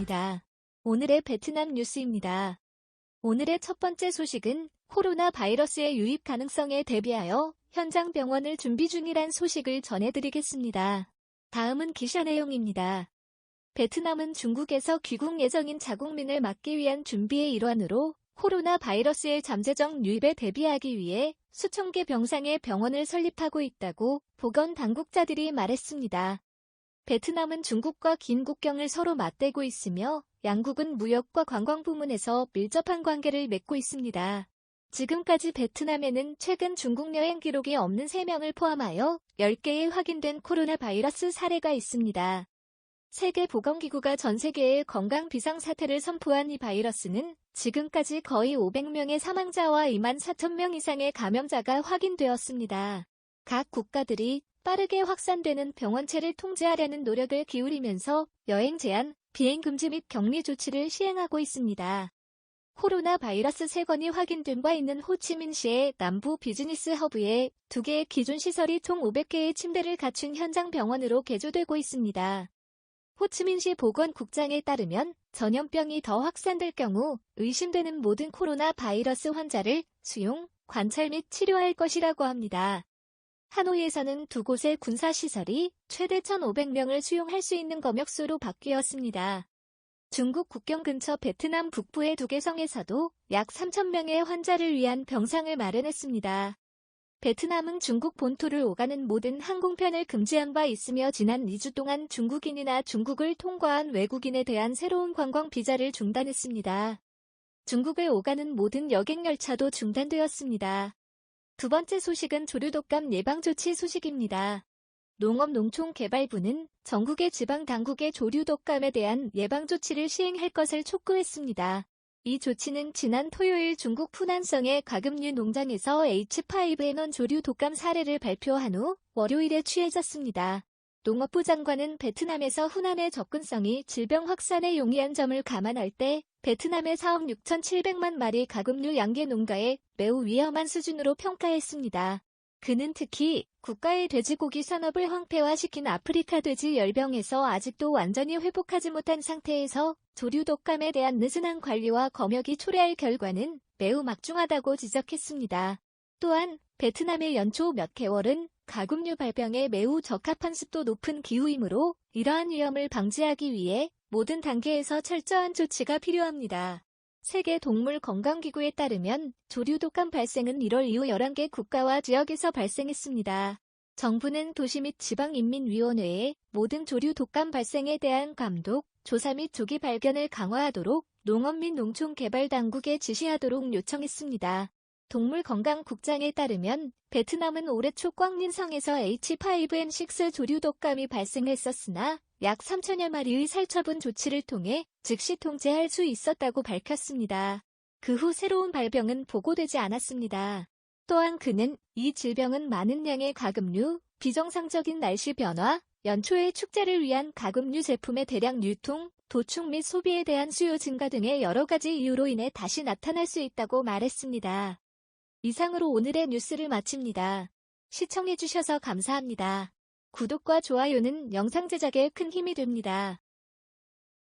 있습니다. 오늘의 베트남 뉴스입니다. 오늘의 첫 번째 소식은 코로나 바이러스의 유입 가능성에 대비하여 현장 병원을 준비 중이란 소식을 전해드리겠습니다. 다음은 기사 내용입니다. 베트남은 중국에서 귀국 예정인 자국민을 막기 위한 준비의 일환으로 코로나 바이러스의 잠재적 유입에 대비하기 위해 수천 개 병상의 병원을 설립하고 있다고 보건 당국자들이 말했습니다. 베트남은 중국과 긴 국경을 서로 맞대고 있으며 양국은 무역과 관광 부문에서 밀접한 관계를 맺고 있습니다. 지금까지 베트남에는 최근 중국 여행 기록이 없는 3명을 포함하여 10개의 확인된 코로나 바이러스 사례가 있습니다. 세계보건기구가 전 세계에 건강 비상사태를 선포한 이 바이러스는 지금까지 거의 500명의 사망자와 2만 4천 명 이상의 감염자가 확인되었습니다. 각 국가들이 빠르게 확산되는 병원체를 통제하려는 노력을 기울이면서 여행 제한, 비행 금지 및 격리 조치를 시행하고 있습니다. 코로나 바이러스 세건이 확인된 바 있는 호치민시의 남부 비즈니스 허브에 두 개의 기존 시설이 총 500개의 침대를 갖춘 현장 병원으로 개조되고 있습니다. 호치민시 보건국장에 따르면 전염병이 더 확산될 경우 의심되는 모든 코로나 바이러스 환자를 수용, 관찰 및 치료할 것이라고 합니다. 하노이에서는 두 곳의 군사시설이 최대 1,500명을 수용할 수 있는 검역소로 바뀌었습니다. 중국 국경 근처 베트남 북부의 두 개 성에서도 약 3,000명의 환자를 위한 병상을 마련했습니다. 베트남은 중국 본토를 오가는 모든 항공편을 금지한 바 있으며 지난 2주 동안 중국인이나 중국을 통과한 외국인에 대한 새로운 관광 비자를 중단했습니다. 중국을 오가는 모든 여객열차도 중단되었습니다. 두 번째 소식은 조류독감 예방조치 소식입니다. 농업농촌개발부는 전국의 지방당국의 조류독감에 대한 예방조치를 시행할 것을 촉구했습니다. 이 조치는 지난 토요일 중국 푸난성의 가금류 농장에서 H5N1 조류 독감 사례를 발표한 후 월요일에 취해졌습니다. 농업부 장관은 베트남에서 후난의 접근성이 질병 확산에 용이한 점을 감안할 때 베트남의 4억 6,700만 마리 가금류 양계 농가에 매우 위험한 수준으로 평가했습니다. 그는 특히 국가의 돼지고기 산업을 황폐화시킨 아프리카 돼지 열병에서 아직도 완전히 회복하지 못한 상태에서 조류 독감에 대한 느슨한 관리와 검역이 초래할 결과는 매우 막중하다고 지적했습니다. 또한 베트남의 연초 몇 개월은 가금류 발병에 매우 적합한 습도 높은 기후이므로 이러한 위험을 방지하기 위해 모든 단계에서 철저한 조치가 필요합니다. 세계 동물 건강기구에 따르면 조류 독감 발생은 1월 이후 11개 국가와 지역에서 발생했습니다. 정부는 도시 및 지방인민위원회에 모든 조류 독감 발생에 대한 감독, 조사 및 조기 발견을 강화하도록 농업 및 농촌개발 당국에 지시하도록 요청했습니다. 동물건강국장에 따르면 베트남은 올해 초 꽝린성에서 H5N6 조류 독감이 발생했었으나 약 3천여 마리의 살처분 조치를 통해 즉시 통제할 수 있었다고 밝혔습니다. 그 후 새로운 발병은 보고되지 않았습니다. 또한 그는 이 질병은 많은 양의 가금류, 비정상적인 날씨 변화, 연초의 축제를 위한 가금류 제품의 대량 유통, 도축 및 소비에 대한 수요 증가 등의 여러 가지 이유로 인해 다시 나타날 수 있다고 말했습니다. 이상으로 오늘의 뉴스를 마칩니다. 시청해주셔서 감사합니다. 구독과 좋아요는 영상 제작에 큰 힘이 됩니다.